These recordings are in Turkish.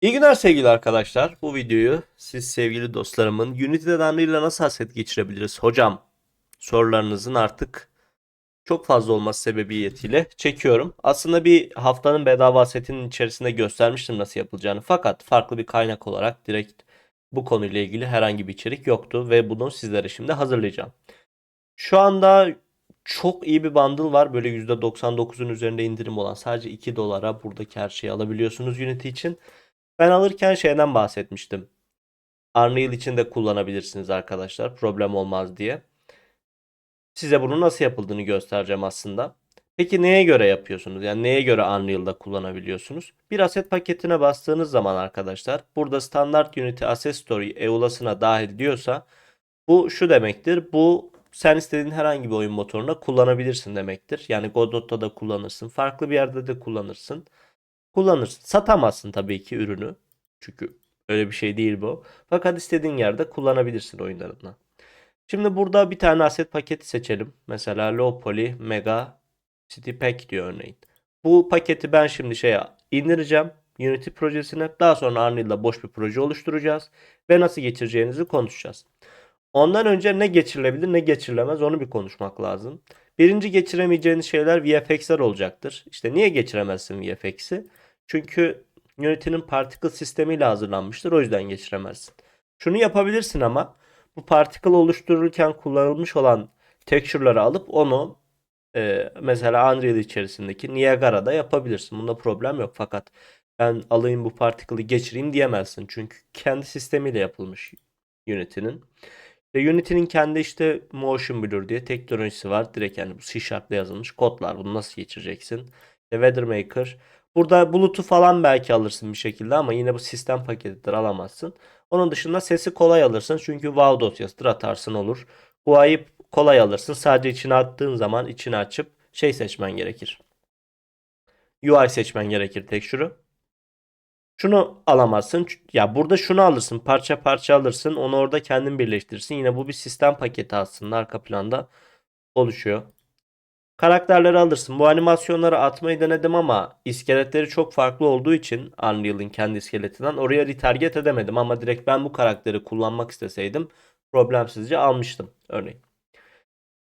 İyi günler sevgili arkadaşlar. Bu videoyu siz sevgili dostlarımın Unity'de Unreal'la nasıl hasret geçirebiliriz hocam sorularınızın artık çok fazla olması sebebiyetiyle çekiyorum. Aslında bir haftanın bedava setinin içerisinde göstermiştim nasıl yapılacağını. Fakat farklı bir kaynak olarak direkt bu konuyla ilgili herhangi bir içerik yoktu ve bunu sizlere şimdi hazırlayacağım. Şu anda çok iyi bir bundle var. Böyle %99'un üzerinde indirim olan sadece 2 dolara buradaki her şeyi alabiliyorsunuz Unity için. Ben alırken şeyden bahsetmiştim. Unreal için de kullanabilirsiniz arkadaşlar. Problem olmaz diye. Size bunun nasıl yapıldığını göstereceğim aslında. Peki neye göre yapıyorsunuz? Yani neye göre Unreal'da kullanabiliyorsunuz? Bir asset paketine bastığınız zaman arkadaşlar burada standart Unity Asset Story EULA'sına dahil diyorsa bu şu demektir. Bu sen istediğin herhangi bir oyun motoruna kullanabilirsin demektir. Yani Godot'ta da kullanırsın. Farklı bir yerde de kullanırsın. Kullanırsın. Satamazsın tabii ki ürünü. Çünkü öyle bir şey değil bu. Fakat istediğin yerde kullanabilirsin oyunlarına. Şimdi burada bir tane asset paketi seçelim. Mesela Low Poly Mega City Pack diyor örneğin. Bu paketi ben şimdi şeye indireceğim. Unity projesine. Daha sonra Unreal'da boş bir proje oluşturacağız. Ve nasıl geçireceğinizi konuşacağız. Ondan önce ne geçirilebilir ne geçirilemez onu bir konuşmak lazım. Birinci geçiremeyeceğiniz şeyler VFX'ler olacaktır. İşte niye geçiremezsin VFX'i? Çünkü Unity'nin particle sistemiyle hazırlanmıştır. O yüzden geçiremezsin. Şunu yapabilirsin ama bu particle oluşturulurken kullanılmış olan texture'ları alıp onu e, mesela Unreal içerisindeki Niagara'da yapabilirsin. Bunda problem yok. Fakat ben alayım bu particle'ı geçireyim diyemezsin. Çünkü kendi sistemiyle yapılmış Unity'nin. Ve Unity'nin kendi işte Motion Blur diye teknolojisi var. Direkt yani bu C Sharp'la yazılmış kodlar. Bunu nasıl geçireceksin? İşte WeatherMaker. Burada bulut'u falan belki alırsın bir şekilde ama yine bu sistem paketidir alamazsın. Onun dışında sesi kolay alırsın. Çünkü WAV dosyasıdır atarsın olur. UI'yi kolay alırsın. Sadece içine attığın zaman içini açıp şey seçmen gerekir. UI seçmen gerekir tek şunu. Şunu alamazsın. Ya burada şunu alırsın. Parça parça alırsın. Onu orada kendin birleştirirsin. Yine bu bir sistem paketi aslında arka planda oluşuyor. Karakterleri alırsın. Bu animasyonları atmayı denedim ama iskeletleri çok farklı olduğu için Unreal'in kendi iskeletinden oraya retarget edemedim ama direkt ben bu karakteri kullanmak isteseydim problemsizce almıştım örneğin.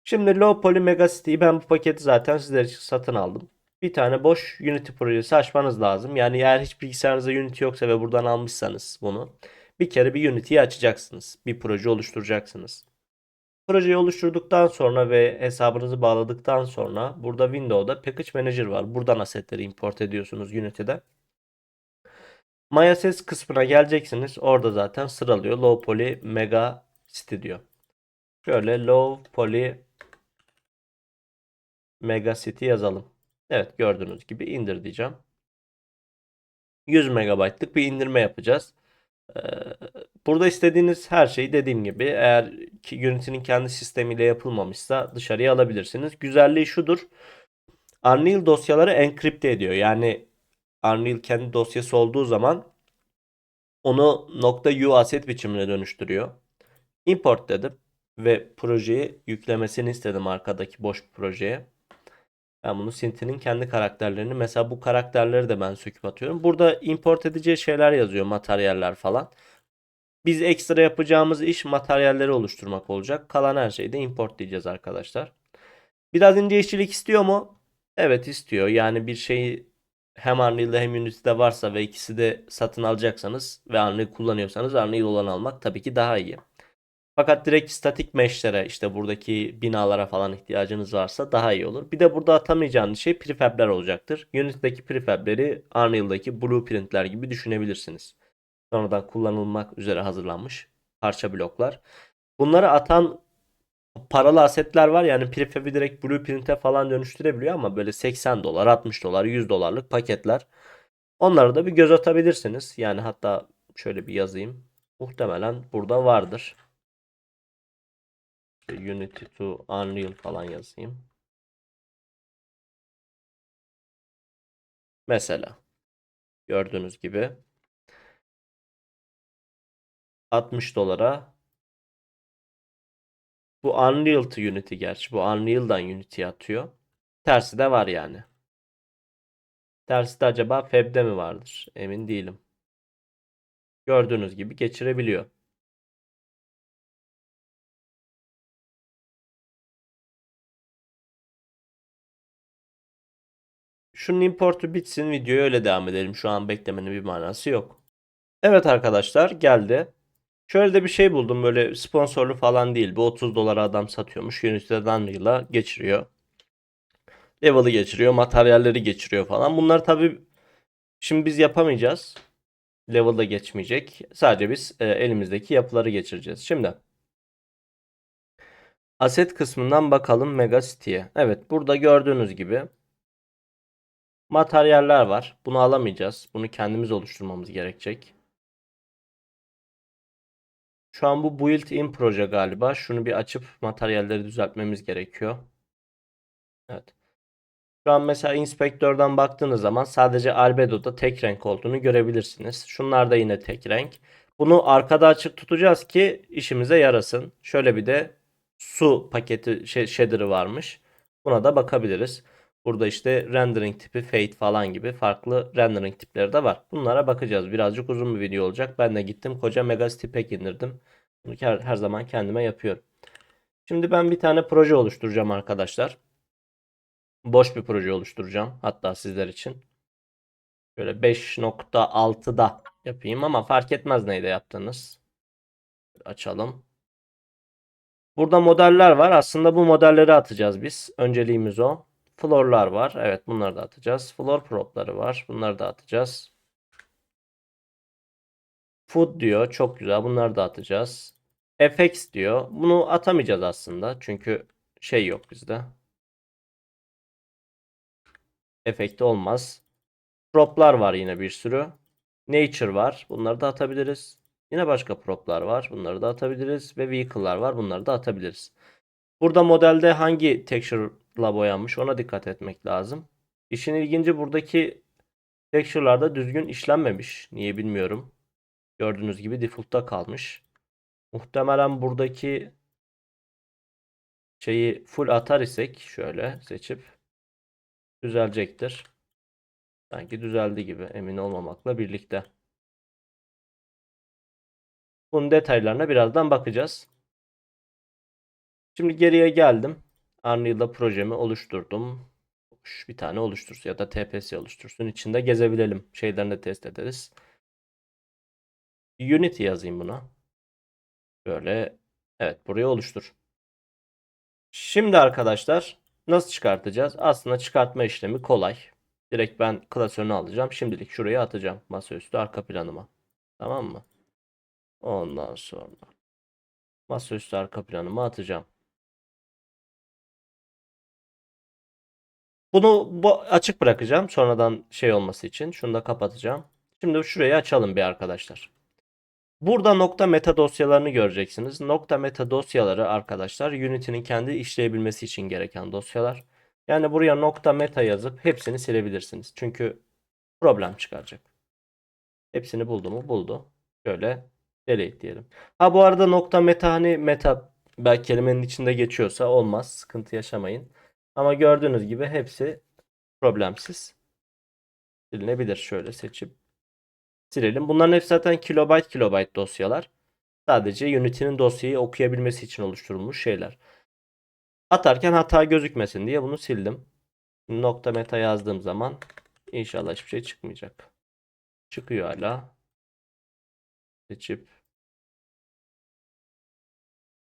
Şimdi Low Poly Mega City'yi ben bu paketi zaten sizler için satın aldım. Bir tane boş Unity projesi açmanız lazım. Yani eğer hiç bilgisayarınızda Unity yoksa ve buradan almışsanız bunu bir kere bir Unity'yi açacaksınız. Bir proje oluşturacaksınız. Projeyi oluşturduktan sonra ve hesabınızı bağladıktan sonra burada Windows'da Package Manager var. Buradan assetleri import ediyorsunuz Unity'de. MyAssets kısmına geleceksiniz. Orada zaten sıralıyor. Low Poly Mega diyor. Şöyle Low Poly Mega City yazalım. Evet gördüğünüz gibi indir diyeceğim. 100 MB'lık bir indirme yapacağız. Burada istediğiniz her şeyi dediğim gibi eğer ki Unity'nin kendi sistemiyle yapılmamışsa dışarıya alabilirsiniz. Güzelliği şudur. Unreal dosyaları enkripte ediyor. Yani Unreal kendi dosyası olduğu zaman onu .u asset biçimine dönüştürüyor. Import dedim ve projeyi yüklemesini istedim arkadaki boş projeye. Ben bunu Cinti'nin kendi karakterlerini mesela bu karakterleri de ben söküp atıyorum. Burada import edeceği şeyler yazıyor materyaller falan. Biz ekstra yapacağımız iş materyalleri oluşturmak olacak. Kalan her şeyi de import diyeceğiz arkadaşlar. Biraz ince işçilik istiyor mu? Evet istiyor. Yani bir şeyi hem Unreal'de hem Unity'de varsa ve ikisi de satın alacaksanız ve Unreal kullanıyorsanız Unreal olan almak tabii ki daha iyi. Fakat direkt statik mesh'lere işte buradaki binalara falan ihtiyacınız varsa daha iyi olur. Bir de burada atamayacağınız şey prefab'ler olacaktır. Unity'deki prefab'leri Unreal'daki blueprint'ler gibi düşünebilirsiniz. Sonradan kullanılmak üzere hazırlanmış parça bloklar. Bunları atan paralı asetler var. Yani prefab'i direkt blueprint'e falan dönüştürebiliyor ama böyle 80 dolar, 60 dolar, 100 dolarlık paketler. Onlara da bir göz atabilirsiniz. Yani hatta şöyle bir yazayım. Muhtemelen burada vardır. Unity to Unreal falan yazayım. Mesela gördüğünüz gibi 60 dolara bu Unreal to Unity gerçi bu Unreal'dan Unity'ye atıyor. Tersi de var yani. Tersi de acaba Fab'de mi vardır? Emin değilim. gördüğünüz gibi geçirebiliyor. Şunun importu bitsin videoya öyle devam edelim. Şu an beklemenin bir manası yok. Evet arkadaşlar geldi. Şöyle de bir şey buldum böyle sponsorlu falan değil. Bu 30 dolara adam satıyormuş. Unity'den Unreal'a geçiriyor. Level'ı geçiriyor, materyalleri geçiriyor falan. Bunlar tabii şimdi biz yapamayacağız. Level'da geçmeyecek. Sadece biz e, elimizdeki yapıları geçireceğiz. Şimdi Asset kısmından bakalım Mega City'ye. Evet burada gördüğünüz gibi materyaller var. Bunu alamayacağız. Bunu kendimiz oluşturmamız gerekecek. Şu an bu built-in proje galiba. Şunu bir açıp materyalleri düzeltmemiz gerekiyor. Evet. Şu an mesela inspektörden baktığınız zaman sadece albedo'da tek renk olduğunu görebilirsiniz. Şunlar da yine tek renk. Bunu arkada açık tutacağız ki işimize yarasın. Şöyle bir de su paketi şey, shader'ı varmış. Buna da bakabiliriz. Burada işte rendering tipi, fade falan gibi farklı rendering tipleri de var. Bunlara bakacağız. Birazcık uzun bir video olacak. Ben de gittim koca Megacity Pack indirdim. Bunu her, her zaman kendime yapıyorum. Şimdi ben bir tane proje oluşturacağım arkadaşlar. Boş bir proje oluşturacağım. Hatta sizler için. Böyle 5.6'da yapayım ama fark etmez neyde yaptığınız. Açalım. Burada modeller var. Aslında bu modelleri atacağız biz. Önceliğimiz o. Floor'lar var. Evet bunları da atacağız. Floor prop'ları var. Bunları da atacağız. Food diyor. Çok güzel. Bunları da atacağız. FX diyor. Bunu atamayacağız aslında. Çünkü şey yok bizde. Efekti olmaz. Prop'lar var yine bir sürü. Nature var. Bunları da atabiliriz. Yine başka prop'lar var. Bunları da atabiliriz. Ve vehicle'lar var. Bunları da atabiliriz. Burada modelde hangi texture'la boyanmış ona dikkat etmek lazım. İşin ilginci buradaki texture'larda düzgün işlenmemiş. Niye bilmiyorum. Gördüğünüz gibi default'ta kalmış. Muhtemelen buradaki şeyi full atar isek şöyle seçip düzelecektir. Sanki düzeldi gibi emin olmamakla birlikte. Bunun detaylarına birazdan bakacağız. Şimdi geriye geldim. Unreal'da projemi oluşturdum. Bir tane oluştursun ya da TPS oluştursun. İçinde gezebilelim. Şeylerini de test ederiz. Unity yazayım buna. Böyle. Evet buraya oluştur. Şimdi arkadaşlar nasıl çıkartacağız? Aslında çıkartma işlemi kolay. Direkt ben klasörünü alacağım. Şimdilik şuraya atacağım. Masaüstü arka planıma. Tamam mı? Ondan sonra masaüstü arka planıma atacağım. Bunu bu açık bırakacağım sonradan şey olması için. Şunu da kapatacağım. Şimdi şurayı açalım bir arkadaşlar. Burada nokta meta dosyalarını göreceksiniz. Nokta meta dosyaları arkadaşlar Unity'nin kendi işleyebilmesi için gereken dosyalar. Yani buraya nokta meta yazıp hepsini silebilirsiniz. Çünkü problem çıkaracak. Hepsini buldu mu? Buldu. Şöyle delete diyelim. Ha bu arada nokta meta hani meta belki kelimenin içinde geçiyorsa olmaz. Sıkıntı yaşamayın. Ama gördüğünüz gibi hepsi problemsiz. Silinebilir. Şöyle seçip silelim. Bunların hepsi zaten kilobayt kilobayt dosyalar. Sadece Unity'nin dosyayı okuyabilmesi için oluşturulmuş şeyler. Atarken hata gözükmesin diye bunu sildim. Nokta meta yazdığım zaman inşallah hiçbir şey çıkmayacak. Çıkıyor hala. Seçip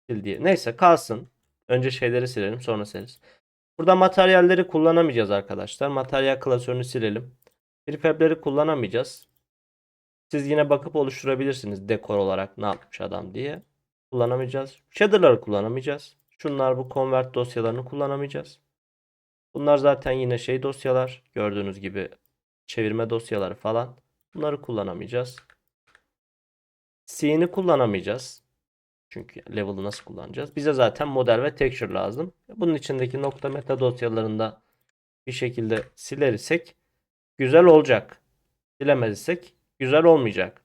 sil diye. Neyse kalsın. Önce şeyleri silelim sonra sileriz. Burada materyalleri kullanamayacağız arkadaşlar. Materyal klasörünü silelim. Prefab'leri kullanamayacağız. Siz yine bakıp oluşturabilirsiniz dekor olarak ne yapmış adam diye. Kullanamayacağız. Shader'ları kullanamayacağız. Şunlar bu convert dosyalarını kullanamayacağız. Bunlar zaten yine şey dosyalar. Gördüğünüz gibi çevirme dosyaları falan. Bunları kullanamayacağız. Scene'i kullanamayacağız. Çünkü level'ı nasıl kullanacağız? Bize zaten model ve texture lazım. Bunun içindeki nokta meta dosyalarında bir şekilde silersek güzel olacak. Silemezsek güzel olmayacak.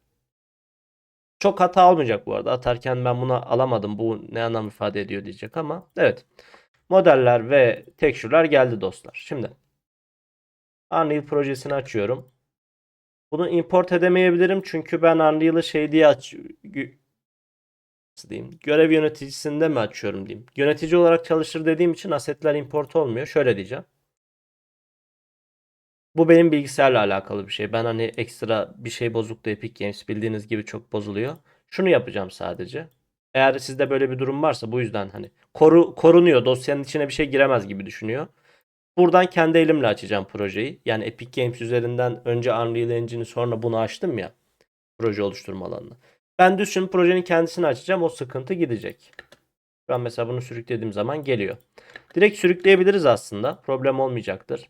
Çok hata olmayacak bu arada. Atarken ben bunu alamadım. Bu ne anlam ifade ediyor diyecek ama evet. Modeller ve texture'lar geldi dostlar. Şimdi Unreal projesini açıyorum. Bunu import edemeyebilirim çünkü ben Unreal'ı şey diye aç nasıl diyeyim? Görev yöneticisinde mi açıyorum diyeyim. Yönetici olarak çalışır dediğim için asetler import olmuyor. Şöyle diyeceğim. Bu benim bilgisayarla alakalı bir şey. Ben hani ekstra bir şey bozuktu Epic Games bildiğiniz gibi çok bozuluyor. Şunu yapacağım sadece. Eğer sizde böyle bir durum varsa bu yüzden hani koru, korunuyor. Dosyanın içine bir şey giremez gibi düşünüyor. Buradan kendi elimle açacağım projeyi. Yani Epic Games üzerinden önce Unreal Engine'i sonra bunu açtım ya. Proje oluşturma alanına. Ben düz şimdi projenin kendisini açacağım. O sıkıntı gidecek. An mesela bunu sürüklediğim zaman geliyor. Direkt sürükleyebiliriz aslında. Problem olmayacaktır.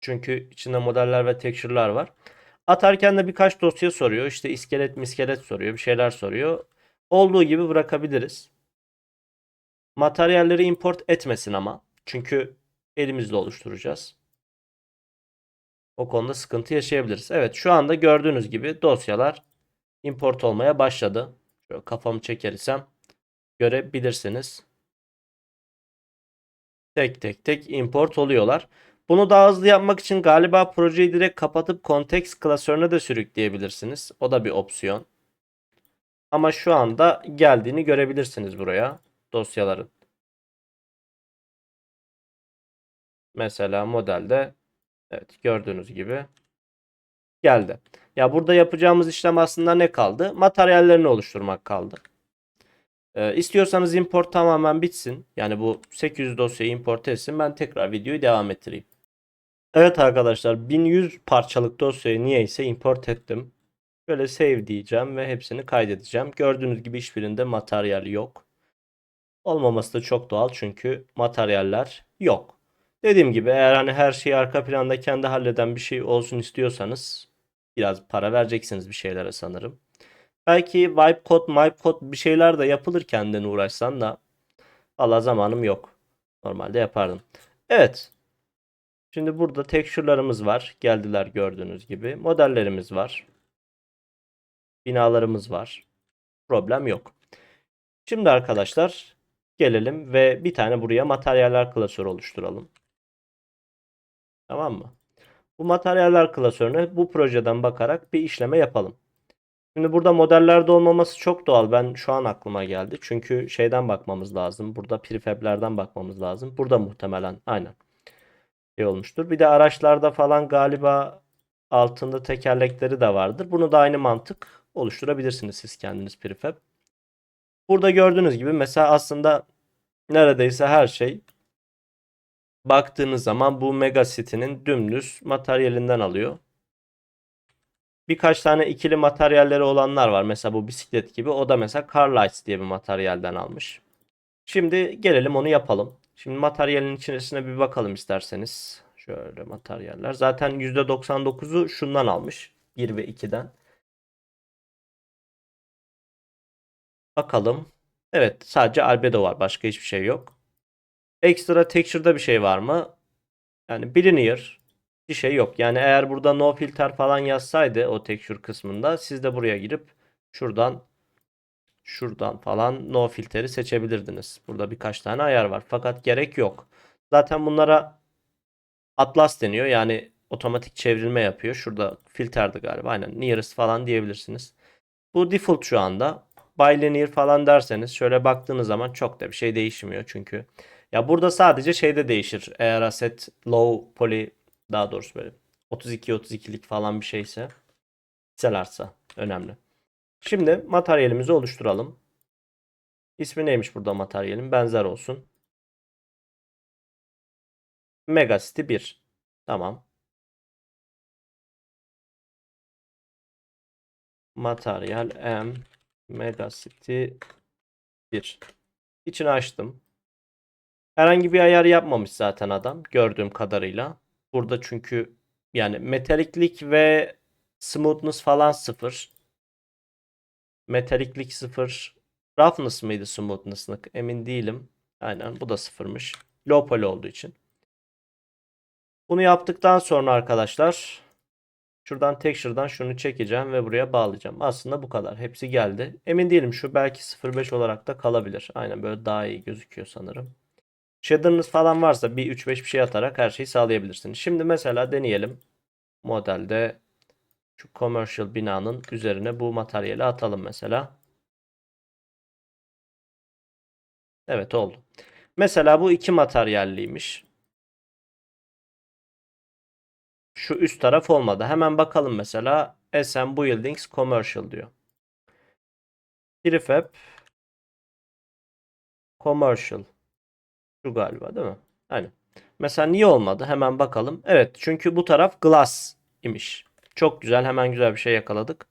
Çünkü içinde modeller ve texture'lar var. Atarken de birkaç dosya soruyor. İşte iskelet miskelet soruyor. Bir şeyler soruyor. Olduğu gibi bırakabiliriz. Materyalleri import etmesin ama. Çünkü elimizle oluşturacağız. O konuda sıkıntı yaşayabiliriz. Evet şu anda gördüğünüz gibi dosyalar import olmaya başladı. Şöyle kafamı çekersem görebilirsiniz. Tek tek tek import oluyorlar. Bunu daha hızlı yapmak için galiba projeyi direkt kapatıp context klasörüne de sürükleyebilirsiniz. O da bir opsiyon. Ama şu anda geldiğini görebilirsiniz buraya dosyaların. Mesela modelde evet gördüğünüz gibi geldi. Ya burada yapacağımız işlem aslında ne kaldı? Materyallerini oluşturmak kaldı. Ee, istiyorsanız import tamamen bitsin. Yani bu 800 dosyayı import etsin. Ben tekrar videoyu devam ettireyim. Evet arkadaşlar 1100 parçalık dosyayı niyeyse import ettim. Böyle save diyeceğim ve hepsini kaydedeceğim. Gördüğünüz gibi hiçbirinde materyal yok. Olmaması da çok doğal çünkü materyaller yok. Dediğim gibi eğer hani her şeyi arka planda kendi halleden bir şey olsun istiyorsanız biraz para vereceksiniz bir şeylere sanırım. Belki wipe code, wipe code bir şeyler de yapılır kendine uğraşsan da valla zamanım yok. Normalde yapardım. Evet. Şimdi burada texture'larımız var. Geldiler gördüğünüz gibi. Modellerimiz var. Binalarımız var. Problem yok. Şimdi arkadaşlar gelelim ve bir tane buraya materyaller klasörü oluşturalım. Tamam mı? Bu materyaller klasörüne bu projeden bakarak bir işleme yapalım. Şimdi burada modellerde olmaması çok doğal. Ben şu an aklıma geldi. Çünkü şeyden bakmamız lazım. Burada prefablerden bakmamız lazım. Burada muhtemelen aynen şey olmuştur. Bir de araçlarda falan galiba altında tekerlekleri de vardır. Bunu da aynı mantık oluşturabilirsiniz siz kendiniz prefab. Burada gördüğünüz gibi mesela aslında neredeyse her şey baktığınız zaman bu Mega City'nin dümdüz materyalinden alıyor. Birkaç tane ikili materyalleri olanlar var. Mesela bu bisiklet gibi. O da mesela Carlights diye bir materyalden almış. Şimdi gelelim onu yapalım. Şimdi materyalin içerisine bir bakalım isterseniz. Şöyle materyaller. Zaten %99'u şundan almış. 1 ve 2'den. Bakalım. Evet sadece albedo var. Başka hiçbir şey yok. Ekstra texture'da bir şey var mı? Yani Linear bir şey yok. Yani eğer burada no filter falan yazsaydı o texture kısmında siz de buraya girip şuradan şuradan falan no filteri seçebilirdiniz. Burada birkaç tane ayar var. Fakat gerek yok. Zaten bunlara Atlas deniyor. Yani otomatik çevrilme yapıyor. Şurada filterdi galiba. Aynen nearest falan diyebilirsiniz. Bu default şu anda. Bilinear falan derseniz şöyle baktığınız zaman çok da bir şey değişmiyor çünkü. Ya burada sadece şeyde değişir. Eğer asset low poly daha doğrusu böyle 32-32'lik falan bir şeyse piksel artsa önemli. Şimdi materyalimizi oluşturalım. İsmi neymiş burada materyalin? Benzer olsun. Megacity 1. Tamam. Materyal M Megacity 1. İçini açtım. Herhangi bir ayar yapmamış zaten adam gördüğüm kadarıyla. Burada çünkü yani metaliklik ve smoothness falan sıfır. Metaliklik sıfır. Roughness mıydı smoothness'lık emin değilim. Aynen bu da sıfırmış. Low poly olduğu için. Bunu yaptıktan sonra arkadaşlar şuradan texture'dan şunu çekeceğim ve buraya bağlayacağım. Aslında bu kadar. Hepsi geldi. Emin değilim şu belki 0.5 olarak da kalabilir. Aynen böyle daha iyi gözüküyor sanırım. Shader'ınız falan varsa bir 3-5 bir şey atarak her şeyi sağlayabilirsiniz. Şimdi mesela deneyelim. Modelde Şu commercial binanın üzerine bu materyali atalım mesela. Evet oldu. Mesela bu iki materyalliymiş. Şu üst taraf olmadı. Hemen bakalım mesela SM Buildings Commercial diyor. Prefab Commercial. Şu galiba değil mi? Aynen. Mesela niye olmadı? Hemen bakalım. Evet çünkü bu taraf glass imiş. Çok güzel. Hemen güzel bir şey yakaladık.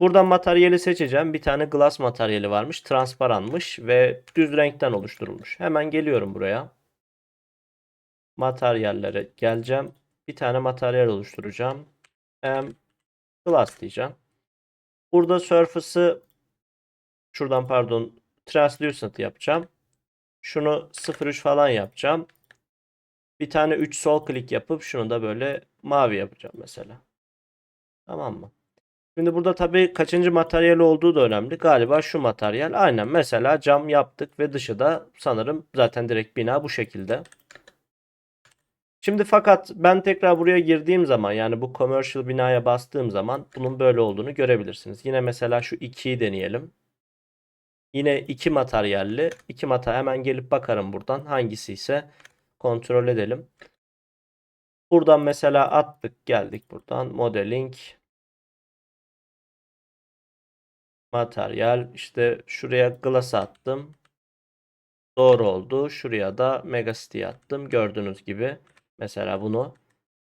Buradan materyali seçeceğim. Bir tane glass materyali varmış. Transparanmış ve düz renkten oluşturulmuş. Hemen geliyorum buraya. Materyallere geleceğim. Bir tane materyal oluşturacağım. Em, glass diyeceğim. Burada surface'ı şuradan pardon translucent yapacağım. Şunu 0.3 falan yapacağım. Bir tane 3 sol klik yapıp şunu da böyle mavi yapacağım mesela. Tamam mı? Şimdi burada tabii kaçıncı materyal olduğu da önemli. Galiba şu materyal. Aynen mesela cam yaptık ve dışı da sanırım zaten direkt bina bu şekilde. Şimdi fakat ben tekrar buraya girdiğim zaman yani bu commercial binaya bastığım zaman bunun böyle olduğunu görebilirsiniz. Yine mesela şu 2'yi deneyelim. Yine iki materyalli. iki mata hemen gelip bakarım buradan hangisi ise kontrol edelim. Buradan mesela attık geldik buradan modeling materyal işte şuraya glass attım. Doğru oldu. Şuraya da Megacity attım. Gördüğünüz gibi mesela bunu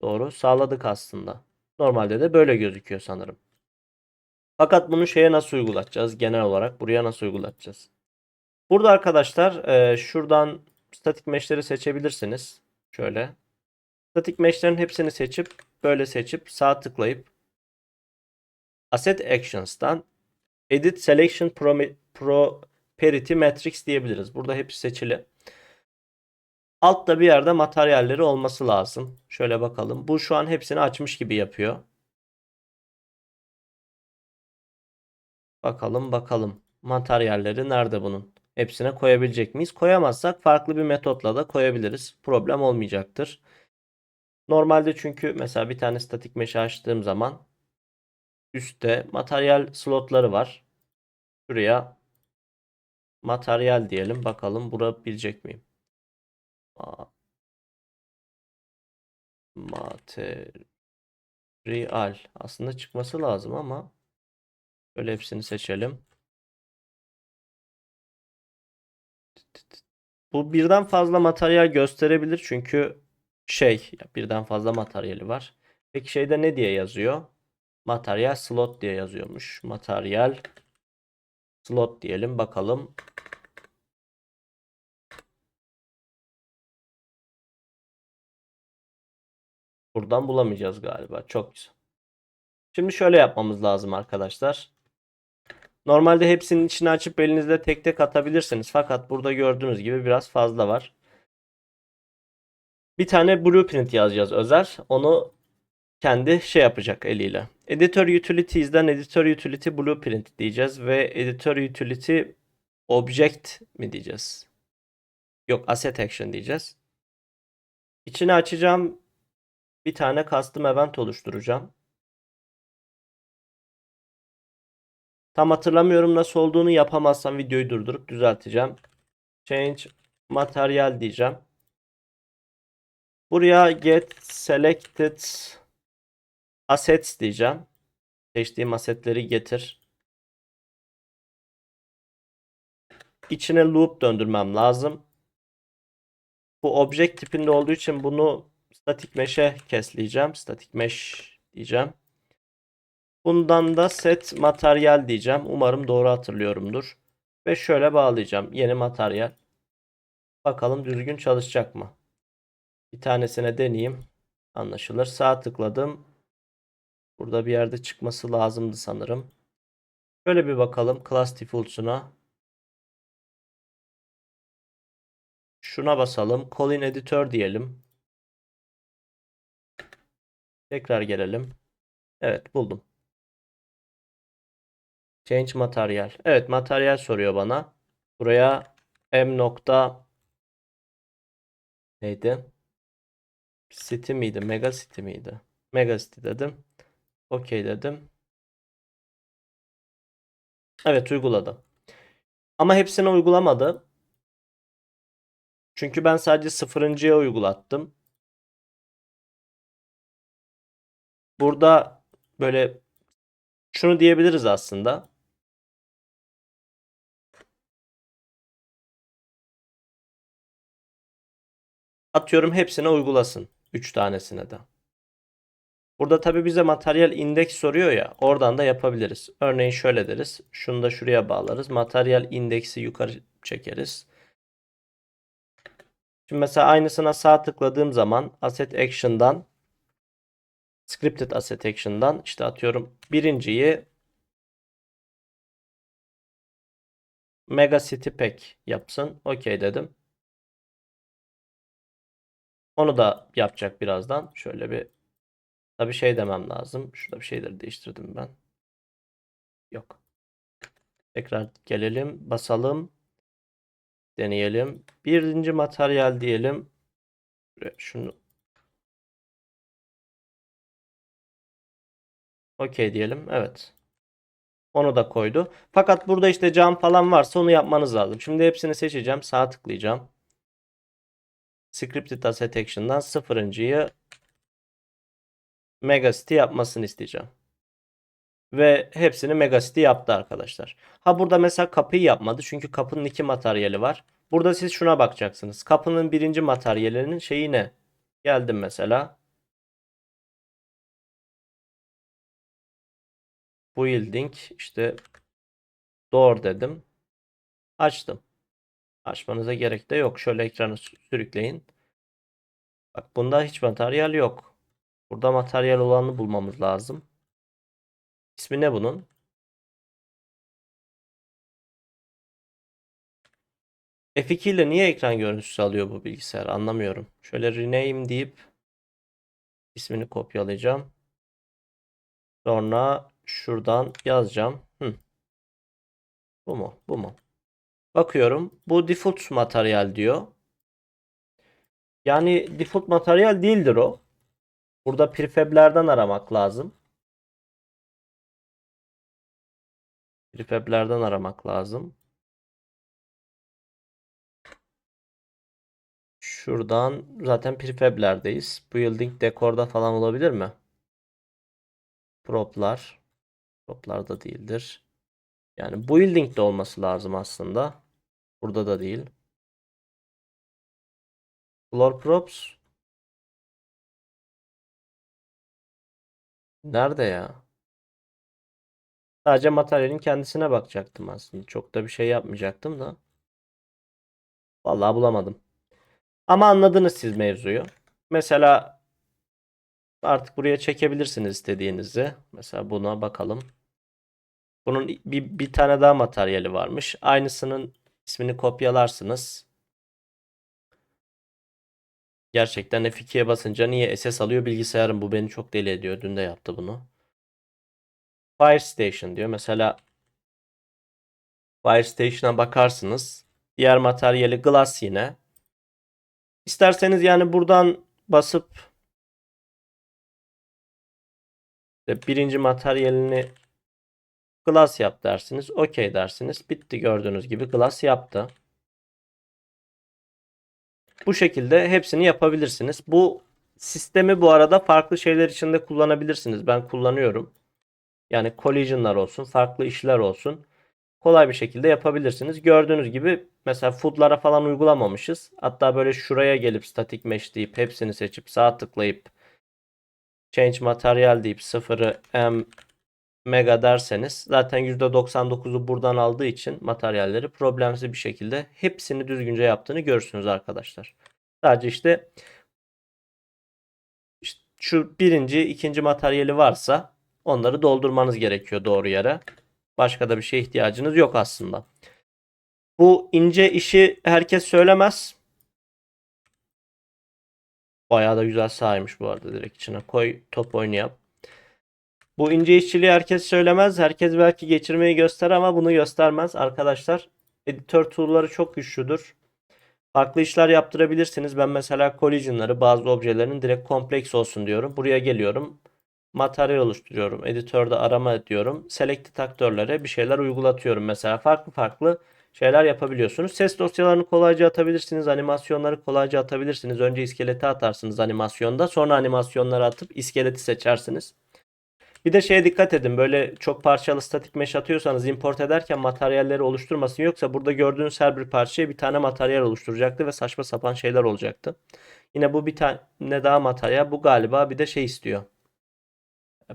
doğru sağladık aslında. Normalde de böyle gözüküyor sanırım. Fakat bunu şeye nasıl uygulatacağız? Genel olarak buraya nasıl uygulatacağız? Burada arkadaşlar e, şuradan static mesh'leri seçebilirsiniz. Şöyle. Static mesh'lerin hepsini seçip böyle seçip sağ tıklayıp Asset Actions'tan Edit Selection Pro- Property Matrix diyebiliriz. Burada hepsi seçili. Altta bir yerde materyalleri olması lazım. Şöyle bakalım. Bu şu an hepsini açmış gibi yapıyor. Bakalım bakalım. Materyalleri nerede bunun? Hepsine koyabilecek miyiz? Koyamazsak farklı bir metotla da koyabiliriz. Problem olmayacaktır. Normalde çünkü mesela bir tane statik mesh açtığım zaman üstte materyal slotları var. Şuraya materyal diyelim. Bakalım bulabilecek miyim? Ma- Materyal. Aslında çıkması lazım ama Böyle hepsini seçelim. Bu birden fazla materyal gösterebilir çünkü şey birden fazla materyali var. Peki şeyde ne diye yazıyor? Materyal slot diye yazıyormuş. Materyal slot diyelim bakalım. Buradan bulamayacağız galiba. Çok güzel. Şimdi şöyle yapmamız lazım arkadaşlar. Normalde hepsinin içini açıp elinizde tek tek atabilirsiniz. Fakat burada gördüğünüz gibi biraz fazla var. Bir tane blueprint yazacağız özel. Onu kendi şey yapacak eliyle. Editor Utilities'den Editor Utility Blueprint diyeceğiz ve Editor Utility Object mi diyeceğiz? Yok Asset Action diyeceğiz. İçini açacağım. Bir tane custom event oluşturacağım. Tam hatırlamıyorum nasıl olduğunu yapamazsam videoyu durdurup düzelteceğim. Change materyal diyeceğim. Buraya get selected assets diyeceğim. Seçtiğim asetleri getir. İçine loop döndürmem lazım. Bu object tipinde olduğu için bunu static mesh'e kesleyeceğim. Static mesh diyeceğim. Bundan da set materyal diyeceğim. Umarım doğru hatırlıyorumdur. Ve şöyle bağlayacağım. Yeni materyal. Bakalım düzgün çalışacak mı? Bir tanesine deneyeyim. Anlaşılır. Sağ tıkladım. Burada bir yerde çıkması lazımdı sanırım. Şöyle bir bakalım class default'suna. Şuna basalım. Call editor diyelim. Tekrar gelelim. Evet buldum. Change materyal. Evet materyal soruyor bana. Buraya m nokta neydi? City miydi? Mega City miydi? Mega City dedim. Okey dedim. Evet uyguladı. Ama hepsini uygulamadı. Çünkü ben sadece sıfırıncıya uygulattım. Burada böyle şunu diyebiliriz aslında. Atıyorum hepsine uygulasın. 3 tanesine de. Burada tabi bize materyal indeks soruyor ya. Oradan da yapabiliriz. Örneğin şöyle deriz. Şunu da şuraya bağlarız. Materyal indeksi yukarı çekeriz. Şimdi mesela aynısına sağ tıkladığım zaman Asset Action'dan Scripted Asset Action'dan işte atıyorum birinciyi Mega City Pack yapsın. Okey dedim. Onu da yapacak birazdan. Şöyle bir tabii şey demem lazım. Şurada bir şeyleri değiştirdim ben. Yok. Tekrar gelelim. Basalım. Deneyelim. Birinci materyal diyelim. Şunu Okey diyelim. Evet. Onu da koydu. Fakat burada işte cam falan varsa onu yapmanız lazım. Şimdi hepsini seçeceğim. Sağ tıklayacağım. Scripted Asset Action'dan sıfırıncıyı Megacity yapmasını isteyeceğim. Ve hepsini Megacity yaptı arkadaşlar. Ha burada mesela kapıyı yapmadı. Çünkü kapının iki materyali var. Burada siz şuna bakacaksınız. Kapının birinci materyalinin şeyi ne? Geldim mesela. Building işte door dedim. Açtım. Açmanıza gerek de yok. Şöyle ekranı sürükleyin. Bak bunda hiç materyal yok. Burada materyal olanı bulmamız lazım. İsmi ne bunun? F2 ile niye ekran görüntüsü alıyor bu bilgisayar anlamıyorum. Şöyle rename deyip ismini kopyalayacağım. Sonra şuradan yazacağım. Hı. Bu mu? Bu mu? Bakıyorum. Bu default materyal diyor. Yani default materyal değildir o. Burada prefab'lerden aramak lazım. Prefab'lerden aramak lazım. Şuradan zaten prefab'lerdeyiz. Building dekorda falan olabilir mi? Proplar. Proplar da değildir. Yani building de olması lazım aslında. Burada da değil. Floor props. Nerede ya? Sadece materyalin kendisine bakacaktım aslında. Çok da bir şey yapmayacaktım da. Vallahi bulamadım. Ama anladınız siz mevzuyu. Mesela artık buraya çekebilirsiniz istediğinizi. Mesela buna bakalım. Bunun bir, bir tane daha materyali varmış. Aynısının ismini kopyalarsınız. Gerçekten F2'ye basınca niye SS alıyor bilgisayarım bu beni çok deli ediyor. Dün de yaptı bunu. Fire Station diyor. Mesela Fire Station'a bakarsınız. Diğer materyali glass yine. İsterseniz yani buradan basıp birinci materyalini glass yap dersiniz. Okey dersiniz. Bitti gördüğünüz gibi glass yaptı. Bu şekilde hepsini yapabilirsiniz. Bu sistemi bu arada farklı şeyler için de kullanabilirsiniz. Ben kullanıyorum. Yani collision'lar olsun, farklı işler olsun. Kolay bir şekilde yapabilirsiniz. Gördüğünüz gibi mesela food'lara falan uygulamamışız. Hatta böyle şuraya gelip static mesh deyip hepsini seçip sağ tıklayıp change material deyip sıfırı m mega derseniz zaten %99'u buradan aldığı için materyalleri problemsiz bir şekilde hepsini düzgünce yaptığını görürsünüz arkadaşlar. Sadece işte, işte şu birinci, ikinci materyali varsa onları doldurmanız gerekiyor doğru yere. Başka da bir şeye ihtiyacınız yok aslında. Bu ince işi herkes söylemez. Bayağı da güzel sahaymış bu arada direkt içine koy top oyunu yap. Bu ince işçiliği herkes söylemez. Herkes belki geçirmeyi göster ama bunu göstermez arkadaşlar. Editör tool'ları çok güçlüdür. Farklı işler yaptırabilirsiniz. Ben mesela collision'ları bazı objelerin direkt kompleks olsun diyorum. Buraya geliyorum. materyal oluşturuyorum. Editörde arama ediyorum. Selected aktörlere bir şeyler uygulatıyorum. Mesela farklı farklı şeyler yapabiliyorsunuz. Ses dosyalarını kolayca atabilirsiniz. Animasyonları kolayca atabilirsiniz. Önce iskeleti atarsınız animasyonda. Sonra animasyonları atıp iskeleti seçersiniz. Bir de şeye dikkat edin. Böyle çok parçalı statik mesh atıyorsanız import ederken materyalleri oluşturmasın. Yoksa burada gördüğünüz her bir parçaya bir tane materyal oluşturacaktı ve saçma sapan şeyler olacaktı. Yine bu bir tane daha materyal. Bu galiba bir de şey istiyor.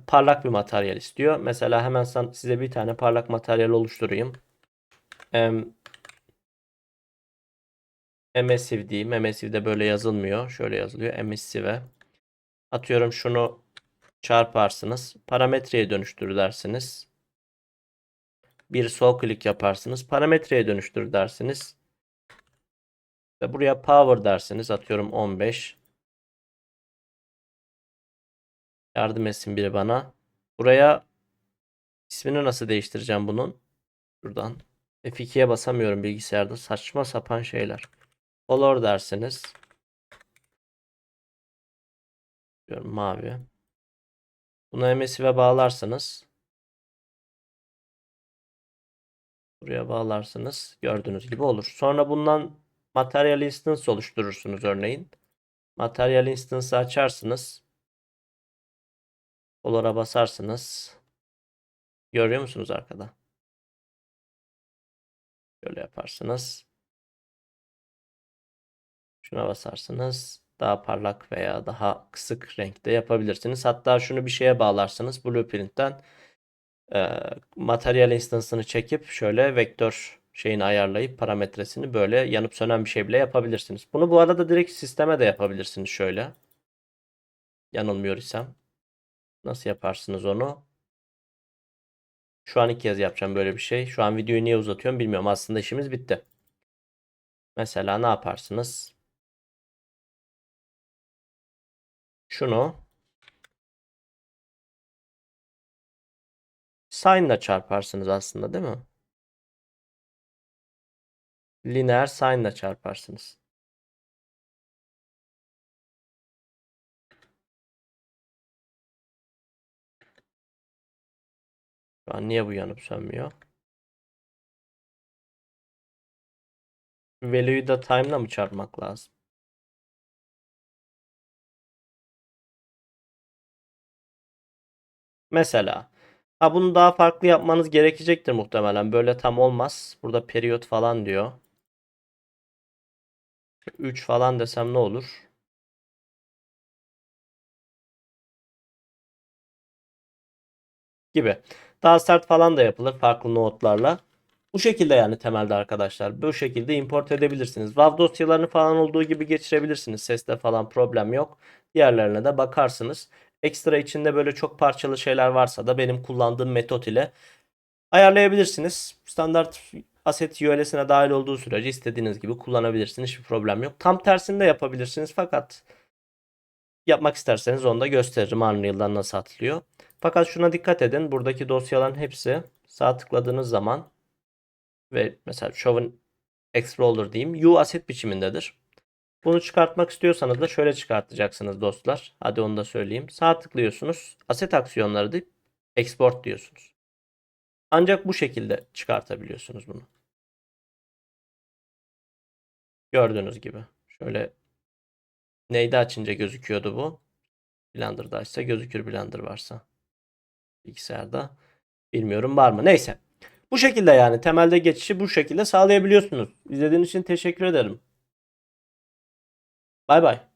Parlak bir materyal istiyor. Mesela hemen size bir tane parlak materyal oluşturayım. Em, Emissive diyeyim. Emissive de böyle yazılmıyor. Şöyle yazılıyor. Emissive. Atıyorum şunu çarparsınız. Parametreye dönüştür dersiniz. Bir sol klik yaparsınız. Parametreye dönüştür dersiniz. Ve buraya power dersiniz. Atıyorum 15. Yardım etsin biri bana. Buraya ismini nasıl değiştireceğim bunun? Şuradan. F2'ye basamıyorum bilgisayarda. Saçma sapan şeyler. Color dersiniz. Diyorum mavi. Bunu MSI'ye bağlarsınız. Buraya bağlarsınız. Gördüğünüz gibi olur. Sonra bundan Material Instance oluşturursunuz örneğin. Material Instance'ı açarsınız. Color'a basarsınız. Görüyor musunuz arkada? Böyle yaparsınız. Şuna basarsınız. Daha parlak veya daha kısık renkte yapabilirsiniz. Hatta şunu bir şeye bağlarsınız. Blueprint'ten e, materyal instance'ını çekip şöyle vektör şeyini ayarlayıp parametresini böyle yanıp sönen bir şey bile yapabilirsiniz. Bunu bu arada direkt sisteme de yapabilirsiniz şöyle. Yanılmıyor isem. Nasıl yaparsınız onu? Şu an ilk kez yapacağım böyle bir şey. Şu an videoyu niye uzatıyorum bilmiyorum. Aslında işimiz bitti. Mesela ne yaparsınız? Şunu sine'la çarparsınız aslında değil mi? Lineer sine'la çarparsınız. Şu an niye bu yanıp sönmüyor? Value'yu da time'la mı çarpmak lazım? Mesela. Ha bunu daha farklı yapmanız gerekecektir muhtemelen. Böyle tam olmaz. Burada periyot falan diyor. 3 falan desem ne olur? Gibi. Daha sert falan da yapılır farklı notlarla. Bu şekilde yani temelde arkadaşlar. Bu şekilde import edebilirsiniz. WAV dosyalarını falan olduğu gibi geçirebilirsiniz. Seste falan problem yok. Diğerlerine de bakarsınız. Ekstra içinde böyle çok parçalı şeyler varsa da benim kullandığım metot ile ayarlayabilirsiniz. Standart Asset ULS'ine dahil olduğu sürece istediğiniz gibi kullanabilirsiniz. Hiçbir problem yok. Tam tersini de yapabilirsiniz fakat yapmak isterseniz onu da gösteririm Unreal'dan nasıl atılıyor. Fakat şuna dikkat edin. Buradaki dosyaların hepsi sağ tıkladığınız zaman ve mesela Show Explorer diyeyim. U asset biçimindedir. Bunu çıkartmak istiyorsanız da şöyle çıkartacaksınız dostlar. Hadi onu da söyleyeyim. Sağ tıklıyorsunuz. Aset aksiyonları deyip export diyorsunuz. Ancak bu şekilde çıkartabiliyorsunuz bunu. Gördüğünüz gibi. Şöyle neyde açınca gözüküyordu bu? Blender'da açsa gözükür Blender varsa. Bilgisayarda. Bilmiyorum var mı? Neyse. Bu şekilde yani temelde geçişi bu şekilde sağlayabiliyorsunuz. İzlediğiniz için teşekkür ederim. Bye bye.